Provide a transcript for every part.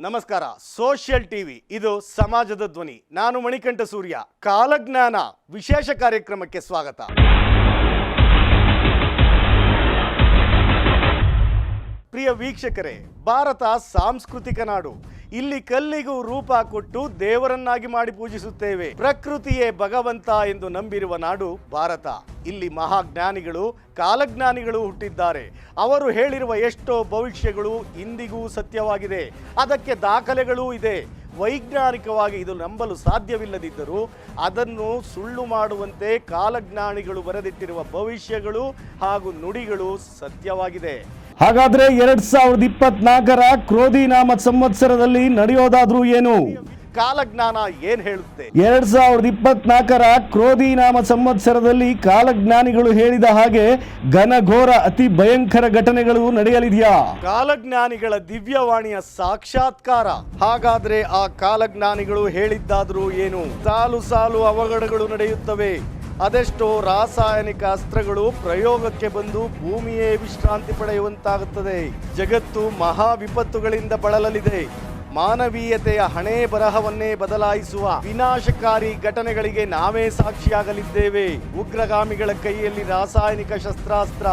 ನಮಸ್ಕಾರ, social TV, ಇದು ಸಮಾಜದ ಧ್ವನಿ. ನಾನು ಮಣಿಕಂಠ ಸೂರ್ಯ, ಕಾಲಜ್ಞಾನ ವಿಶೇಷ ಕಾರ್ಯಕ್ರಮಕ್ಕೆ ಸ್ವಾಗತ. ಪ್ರಿಯ ವೀಕ್ಷಕರೇ, ಭಾರತ ಸಾಂಸ್ಕೃತಿಕ ನಾಡು. ಇಲ್ಲಿ ಕಲ್ಲಿಗೂ ರೂಪ ಕೊಟ್ಟು ದೇವರನ್ನಾಗಿ ಮಾಡಿ ಪೂಜಿಸುತ್ತೇವೆ. ಪ್ರಕೃತಿಯೇ ಭಗವಂತ ಎಂದು ನಂಬಿರುವ ನಾಡು ಭಾರತ. ಇಲ್ಲಿ ಮಹಾಜ್ಞಾನಿಗಳು, ಕಾಲಜ್ಞಾನಿಗಳು ಹುಟ್ಟಿದ್ದಾರೆ. ಅವರು ಹೇಳಿರುವ ಎಷ್ಟೋ ಭವಿಷ್ಯಗಳು ಇಂದಿಗೂ ಸತ್ಯವಾಗಿದೆ. ಅದಕ್ಕೆ ದಾಖಲೆಗಳೂ ಇದೆ. ವೈಜ್ಞಾನಿಕವಾಗಿ ಇದು ನಂಬಲು ಸಾಧ್ಯವಿಲ್ಲದಿದ್ದರೂ ಅದನ್ನು ಸುಳ್ಳು ಮಾಡುವಂತೆ ಕಾಲಜ್ಞಾನಿಗಳು ಬರೆದಿಟ್ಟಿರುವ ಭವಿಷ್ಯಗಳು ಹಾಗೂ ನುಡಿಗಳು ಸತ್ಯವಾಗಿದೆ. ಹಾಗಾದ್ರೆ ಎರಡ್ ಸಾವಿರದ ಇಪ್ಪತ್ನಾಲ್ಕರ ಕ್ರೋಧಿ ನಾಮ ಸಂವತ್ಸರದಲ್ಲಿ ನಡೆಯೋದಾದ್ರೂ ಏನು? ಕಾಲಜ್ಞಾನ ಏನ್ ಹೇಳುತ್ತೆ? ಎರಡ್ ಸಾವಿರದ ಇಪ್ಪತ್ನಾಲ್ಕರ ಕ್ರೋಧಿ ನಾಮ ಸಂವತ್ಸರದಲ್ಲಿ ಕಾಲಜ್ಞಾನಿಗಳು ಹೇಳಿದ ಹಾಗೆ ಘನಘೋರ ಅತಿ ಭಯಂಕರ ಘಟನೆಗಳು ನಡೆಯಲಿದೆಯಾ? ಕಾಲಜ್ಞಾನಿಗಳ ದಿವ್ಯವಾಣಿಯ ಸಾಕ್ಷಾತ್ಕಾರ. ಹಾಗಾದ್ರೆ ಆ ಕಾಲಜ್ಞಾನಿಗಳು ಹೇಳಿದ್ದಾದ್ರೂ ಏನು? ಸಾಲು ಸಾಲು ಅವಘಡಗಳು ನಡೆಯುತ್ತವೆ. ಅದೆಷ್ಟೋ ರಾಸಾಯನಿಕ ಅಸ್ತ್ರಗಳು ಪ್ರಯೋಗಕ್ಕೆ ಬಂದು ಭೂಮಿಯೇ ವಿಶ್ರಾಂತಿ ಪಡೆಯುವಂತಾಗುತ್ತದೆ. ಜಗತ್ತು ಮಹಾ ವಿಪತ್ತುಗಳಿಂದ ಬಳಲಲಿದೆ. ಮಾನವೀಯತೆಯ ಹಣೆ ಬರಹವನ್ನೇ ಬದಲಾಯಿಸುವ ವಿನಾಶಕಾರಿ ಘಟನೆಗಳಿಗೆ ನಾವೇ ಸಾಕ್ಷಿಯಾಗಲಿದ್ದೇವೆ. ಉಗ್ರಗಾಮಿಗಳ ಕೈಯಲ್ಲಿ ರಾಸಾಯನಿಕ ಶಸ್ತ್ರಾಸ್ತ್ರ,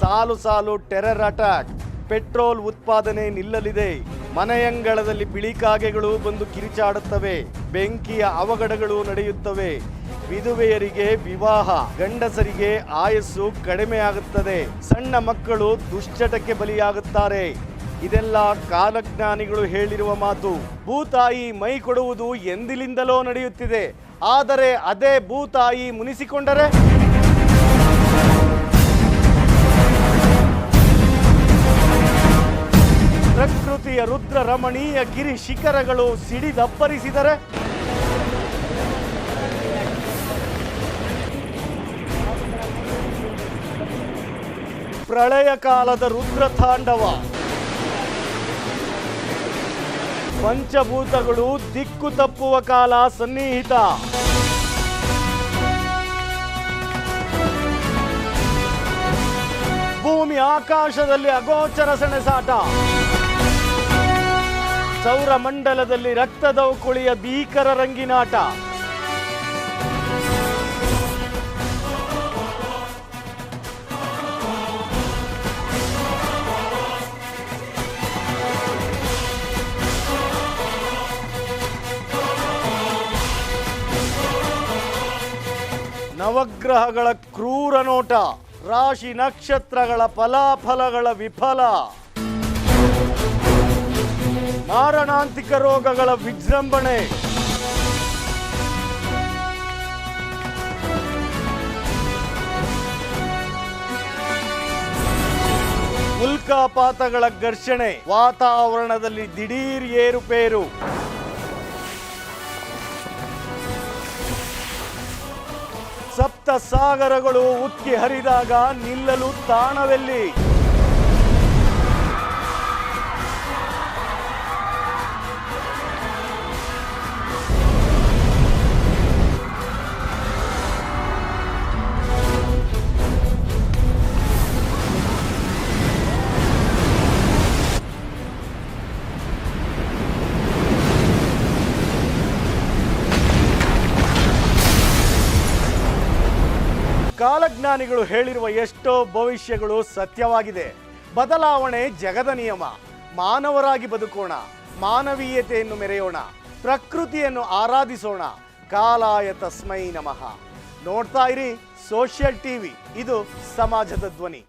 ಸಾಲು ಸಾಲು ಟೆರರ್ ಅಟ್ಯಾಕ್, ಪೆಟ್ರೋಲ್ ಉತ್ಪಾದನೆ ನಿಲ್ಲಲಿದೆ. ಮನೆಯಂಗಳದಲ್ಲಿ ಬಿಳಿಕಾಗೆಗಳು ಬಂದು ಕಿರಿಚಾಡುತ್ತವೆ. ಬೆಂಕಿಯ ಅವಘಡಗಳು ನಡೆಯುತ್ತವೆ. ವಿಧವೆಯರಿಗೆ ವಿವಾಹ, ಗಂಡಸರಿಗೆ ಆಯಸ್ಸು ಕಡಿಮೆಯಾಗುತ್ತದೆ ಸಣ್ಣ ಮಕ್ಕಳು ದುಶ್ಚಟಕ್ಕೆ ಬಲಿಯಾಗುತ್ತಾರೆ. ಇದೆಲ್ಲ ಕಾಲಜ್ಞಾನಿಗಳು ಹೇಳಿರುವ ಮಾತು. ಭೂತಾಯಿ ಮೈ ಕೊಡುವುದು ಎಂದಿಲಿಂದಲೋ ನಡೆಯುತ್ತಿದೆ. ಆದರೆ ಅದೇ ಭೂತಾಯಿ ಮುನಿಸಿಕೊಂಡರೆ? ಪ್ರಕೃತಿಯ ರುದ್ರ ರಮಣೀಯ ಗಿರಿ ಶಿಖರಗಳು ಸಿಡಿದಬ್ಬರಿಸಿದರೆ ಪ್ರಳಯ ಕಾಲದ ರುದ್ರ ತಾಂಡವ ಪಂಚಭೂತಗಳು ದಿಕ್ಕು ತಪ್ಪುವ ಕಾಲ ಸನ್ನಿಹಿತ. ಭೂಮಿ ಆಕಾಶದಲ್ಲಿ ಅಗೋಚರ ಸೆಣಸಾಟ. ಸೌರ ಮಂಡಲದಲ್ಲಿ ರಕ್ತದೌಕುಳಿಯ ಭೀಕರ ರಂಗಿನಾಟ. ನವಗ್ರಹಗಳ ಕ್ರೂರ ನೋಟ, ರಾಶಿ ನಕ್ಷತ್ರಗಳ ಫಲಾಫಲಗಳ ವಿಫಲ. ಮಾರಣಾಂತಿಕ ರೋಗಗಳ ವಿಜೃಂಭಣೆ. ಉಲ್ಕಾಪಾತಗಳ ಘರ್ಷಣೆ, ವಾತಾವರಣದಲ್ಲಿ ದಿಢೀರ್ ಏರುಪೇರು. ಸಪ್ತ ಸಾಗರಗಳು ಉಕ್ಕಿ ಹರಿದಾಗ ನಿಲ್ಲಲು ತಾಣವೆಲ್ಲಿ? ಕಾಲಜ್ಞಾನಿಗಳು ಹೇಳಿರುವ ಎಷ್ಟೋ ಭವಿಷ್ಯಗಳು ಸತ್ಯವಾಗಿದೆ. ಬದಲಾವಣೆ ಜಗದ ನಿಯಮ. ಮಾನವರಾಗಿ ಬದುಕೋಣ. ಮಾನವೀಯತೆಯನ್ನು ಮೆರೆಯೋಣ. ಪ್ರಕೃತಿಯನ್ನು ಆರಾಧಿಸೋಣ. ಕಾಲಾಯ ತಸ್ಮೈ ನಮಃ. ನೋಡ್ತಾ ಇರಿ ಸೋಷಿಯಲ್ ಟಿವಿ. ಇದು ಸಮಾಜದ ಧ್ವನಿ.